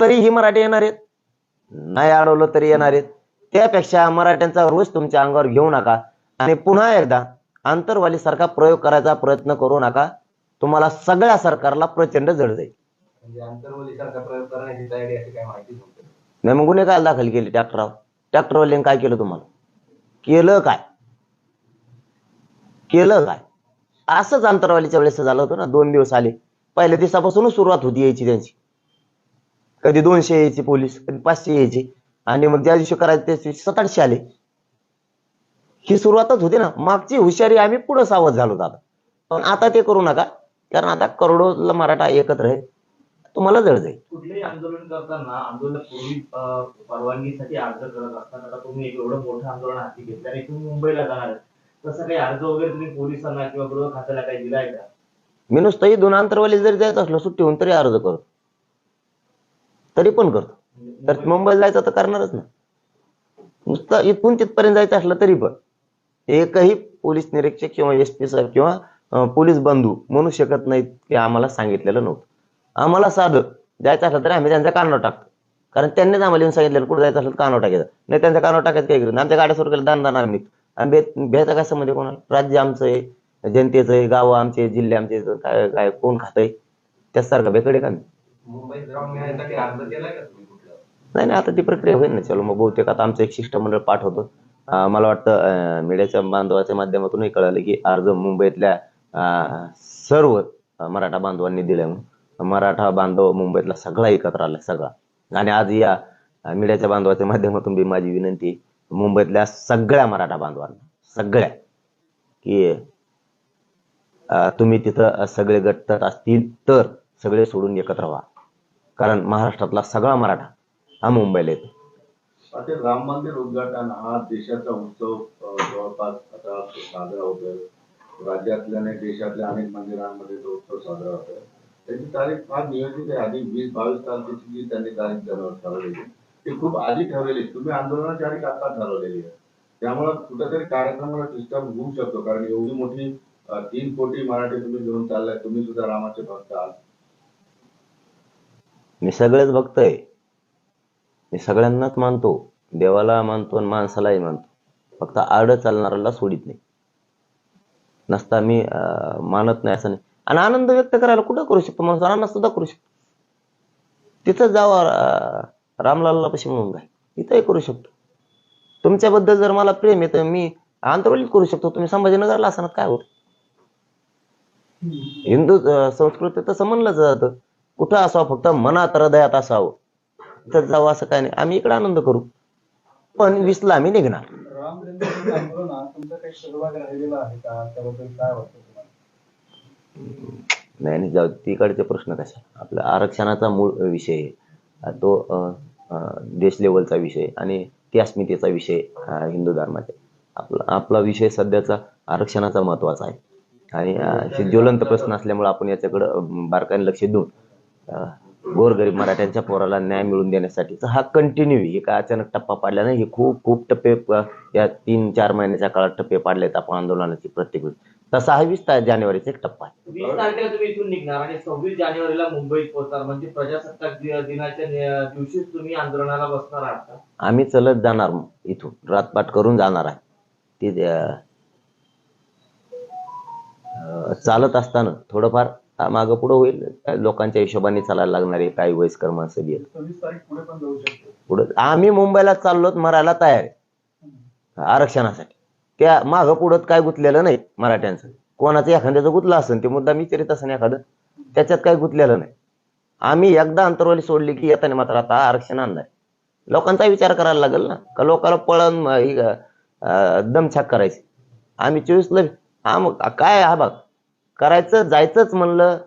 तरीही मराठी येणार आहेत. नाही अडवलं तरी येणार आहेत. त्यापेक्षा मराठ्यांचा रोज तुमच्या अंगावर घेऊ नका आणि पुन्हा एकदा आंतरवाली सारखा प्रयोग करायचा प्रयत्न करू नका. तुम्हाला सगळ्या सरकारला प्रचंड जड जाईल. म्हणजे नाही मग गुन्हे काय दाखल केले ट्रॅक्टरवर ट्रॅक्टरवाल्याने काय केलं तुम्हाला? केलं काय? केलं काय? असंच अंतरवालीच्या वेळेस झालं होतं ना दोन दिवस आले. पहिल्या दिवसापासूनच सुरुवात होती यायची त्यांची. कधी दोनशे यायचे पोलीस कधी पाचशे यायचे. आणि मग ज्या दिवशी करायचे त्या दिवशी सात आठशे आले. ही सुरुवातच होती ना. मागची हुशारी आम्ही पुढे सावध झालो आता पण आता ते करू नका. कारण आता करोडो मराठा एकत्र आहे. तुम्हाला जड जाईल. कुठलेही आंदोलन करताना आंदोलन पूर्वी परवानगीसाठी अर्ज करत असताना आता तुम्ही एक एवढं मोठं आंदोलन हाती घेतलं. आणि तुम्ही मुंबईला जाणार तसं काही अर्ज वगैरे तुम्ही पोलिसांना किंवा गृह खात्याला काही दिलाय का? मी नुसतंही दोन अंतरवाली जरी जायचं असलं सुट्टी होऊन तरी अर्ज करतो. तरी पण करतो. तर मुंबईला जायचं तर करणारच ना. नुसतं इथून तिथपर्यंत जायचं असलं तरी पण एकही पोलीस निरीक्षक किंवा एस पी साहेब किंवा पोलीस बंधू म्हणू शकत नाहीत की आम्हाला सांगितलेलं नव्हतं. आम्हाला साधं जायचं असलं तरी आम्ही त्यांचा कानावर टाकतो. कारण त्यांनीच आम्हाला येऊन सांगितलेलं कुठं जायचं असलं तर कानावर टाकायचं. नाही त्यांचा कानावर टाकायचं काय करत आमच्या गाड्या सुरू केलं दान दान आम्ही निघतो. आणि भे भ्यायचा काय संबंध कोणाला? राज्य आमचं आहे जनतेचं आहे गावं आमचे जिल्हे आमचे काय काय कोण खातंय? त्यासारखं बेकडे का नाही मुंबईत मिळण्यासाठी अर्ज केलाय का तुम्ही कुठला नाही नाही आता ती प्रक्रिया होईल ना चलो. मग बहुतेक आता आमचं एक शिष्टमंडळ पाठवतो. मला वाटतं मीडियाच्या बांधवाच्या माध्यमातूनही कळालं की अर्ज मुंबईतल्या सर्व मराठा बांधवांनी दिले म्हणून. मराठा बांधव मुंबईतला सगळा एकत्र आला सगळा. आणि आज या मीडियाच्या बांधवाच्या माध्यमातून बी माझी विनंती मुंबईतल्या सगळ्या मराठा बांधवांना सगळ्या की तुम्ही तिथं सगळे गट असतील तर सगळे सोडून एकत्र व्हा. कारण महाराष्ट्रातला सगळा मराठा हा मुंबईला येतो. पाटील राम मंदिर उद्घाटन हा देशाचा उत्सव जवळपास आता साजरा होतोय. राज्यातल्या आणि देशातल्या अनेक मंदिरांमध्ये तो उत्सव साजरा होतोय. त्याची तारीख फार नियोजित आहे. आधी वीस बावीस तारखेची जी त्यांनी तारीख ठरवलेली ती खूप आधी ठरवलेली तुम्ही आंदोलनाची तारीख आता ठरवलेली आहे. त्यामुळं कुठेतरी कार्यक्रमाला डिस्टर्ब होऊ शकतो. कारण एवढी मोठी तीन कोटी मराठी तुम्ही घेऊन चाललाय. तुम्ही सुद्धा रामाचे भक्त आहात. मी सगळेच भक्त आहे मी सगळ्यांनाच मानतो. देवाला मानतो आणि माणसालाही मानतो. फक्त आड चालणाऱ्याला सोडित नाही. नसता मी मानत नाही असं नाही. आणि आनंद व्यक्त करायला कुठं करू शकतो माणूस? रानात सुद्धा करू शकतो. तिथं जावं रामलालला पशी म्हणून काय तिथंही करू शकतो. तुमच्याबद्दल जर मला प्रेम आहे तर मी आंतरवलीत करू शकतो. तुम्ही संभाजीनगरला असणार काय होत? हिंदू संस्कृती तसं म्हणलं जातं. कुठं असावं? फक्त मनात हृदयात असावं. तर जावं असं काय नाही. आम्ही इकडे आनंद करू. पण वीसला आम्ही निघणार. नाही नाही जाऊ तिकडचे प्रश्न कशा आपला आरक्षणाचा मूळ विषय तो देश लेवलचा विषय आणि ती अस्मितेचा विषय हिंदू धर्माचा आपला आपला विषय सध्याचा आरक्षणाचा महत्त्वाचा आहे. आणि ज्वलंत प्रश्न असल्यामुळे आपण याच्याकडे बारकाईने लक्ष देऊन गोरगरीब मराठ्यांच्या पोराला न्याय मिळवून देण्यासाठी. हा कंटिन्यू हे काय अचानक टप्पा पाडला नाही हे खूप खूप टप्पे या तीन चार महिन्याच्या काळात टप्पे पाडलेत आपण आंदोलनाची प्रत्येक वेळी. तसा हा वीस जानेवारीचा एक टप्पा आहे. वीस तारखेला तुम्ही इथून निघणार आणि सव्वीस जानेवारीला मुंबईत पोहोचणार. म्हणजे प्रजासत्ताक दिनाच्या दिवशीच तुम्ही आंदोलनाला बसणार आहात का? आम्ही चलत जाणार इथून. रातपाट करून जाणार आहे. ते चालत असताना थोडंफार मागं पुढं होईल. लोकांच्या हिशोबाने चालायला लागणार आहे काही वयस्कर माणसं बी पुढे आम्ही मुंबईला चाललो मरायला तयार आहे. आरक्षणासाठी. त्या मागं पुढं काय गुंतलेलं नाही मराठ्यांचं. कोणाचं एखाद्याचं गुंतलं असेल ते मुद्दा मी विचारित असेल एखादं त्याच्यात काय गुंतलेलं नाही. आम्ही एकदा अंतरवाली सोडली की येताना मात्र आता आरक्षण आणणार लोकांचा विचार करायला लागेल ना. का लोकांना पळण दमछाक करायची. आम्ही चोवीसला हा मग काय हा बघ करायचं जायचंच म्हणलं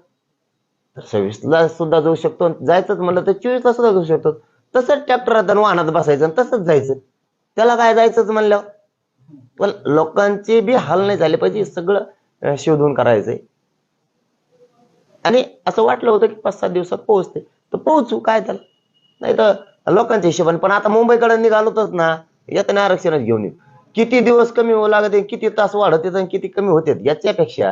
तर सव्वीसला सुद्धा जाऊ शकतो जायचंच म्हणलं तर चोवीसला सुद्धा जाऊ शकतो. तसंच ट्रॅक्टरात आणि वाहनात बसायचं आणि तसंच जायचं. त्याला काय जायचंच म्हणलं? पण लोकांचे बी हाल नाही झाले पाहिजे सगळं शोधून करायचंय. आणि असं वाटलं होतं की पाच सात दिवसात पोहोचते. तर पोहोचू काय त्याला? नाही तर लोकांच्या हिशोबाने पण आता मुंबईकडे निघालोतच ना येताना आरक्षणच घेऊन येऊ. किती दिवस कमी होऊ लागते किती तास वाढत येत आणि किती कमी होते याच्यापेक्षा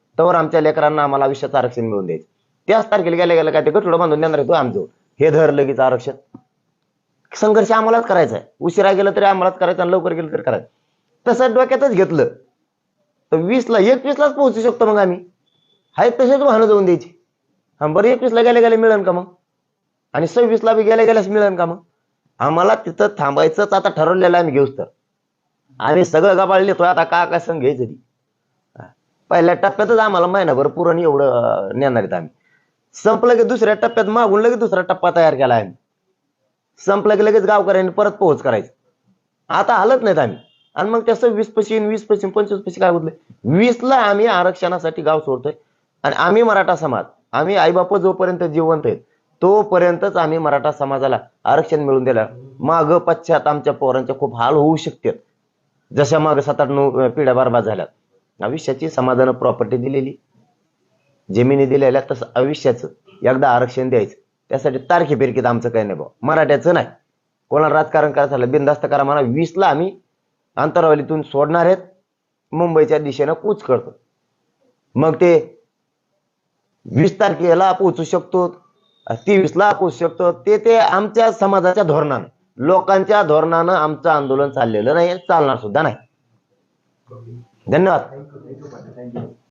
तर आमच्या लेकरांना आम्हाला आयुष्याचं आरक्षण मिळून द्यायचं. त्याच तारखेला गेल्या गेल्या काय ते गठुडं बांधून देणार तो आमचं. हे धर लगेच आरक्षण. संघर्ष आम्हालाच करायचा आहे. उशिरा गेलं तरी आम्हालाच करायचं आणि लवकर गेलं तरी करायचं. तसं डोक्यातच घेतलं. तर वीसला एकवीसलाच पोहोचू शकतो मग आम्ही. हाय तसेच वाहनं जाऊन द्यायची. हा बरं एकवीसला गेल्या गेल्या मिळेल का मग? आणि सव्वीसला बी गेल्या गेल्यास मिळेल का मग? आम्हाला तिथं थांबायचंच आता ठरवलेलं आहे आम्ही घेऊच तर. आम्ही सगळं गबाळ तो आता का काय संघ घ्यायचं ती? पहिल्या टप्प्यातच आम्हाला महिनाभर पुरण एवढं नेणार आहेत आम्ही. संपलं की दुसऱ्या टप्प्यात मागून लगेच दुसरा टप्पा तयार केला आहे आम्ही. संपलं की लगेच गावकऱ्यांनी परत पोहोच करायचं. आता हलत नाहीत आम्ही. आणि मग त्याचं वीस पश्चिम वीस पशी पंचवीस पशी काय होतलं? वीसला आम्ही आरक्षणासाठी गाव सोडतोय. आणि आम्ही मराठा समाज आम्ही आईबाप जोपर्यंत जिवंत आहेत तोपर्यंतच आम्ही मराठा समाजाला आरक्षण मिळून दिलं माग पश्चात आमच्या पोरांचे खूप हाल होऊ शकतात. जशा माग सात आठ नऊ पिढ्या बरबाद झाल्यात. आयुष्याची समाधान प्रॉपर्टी दिलेली. जमिनी दिलेल्या तसं आयुष्याचं. एकदा आरक्षण द्यायचं. त्यासाठी तारखे फिरकीत आमचं काही नाही भाऊ. मराठ्याचं नाही. कोणाला राजकारण करायचं झालं बिनधास्त करा म्हणा. वीसला आम्ही अंतरावलीतून सोडणार आहेत. मुंबईच्या दिशेनं कूच करतो. मग ते वीस तारखेला पोहोचू शकतो. तेवीसला पोहोचू शकतो. ते ते आमच्या समाजाच्या धोरणानं. लोकांच्या धोरणानं आमचं आंदोलन चाललेलं नाही चालणार सुद्धा नाही. धन्यवाद.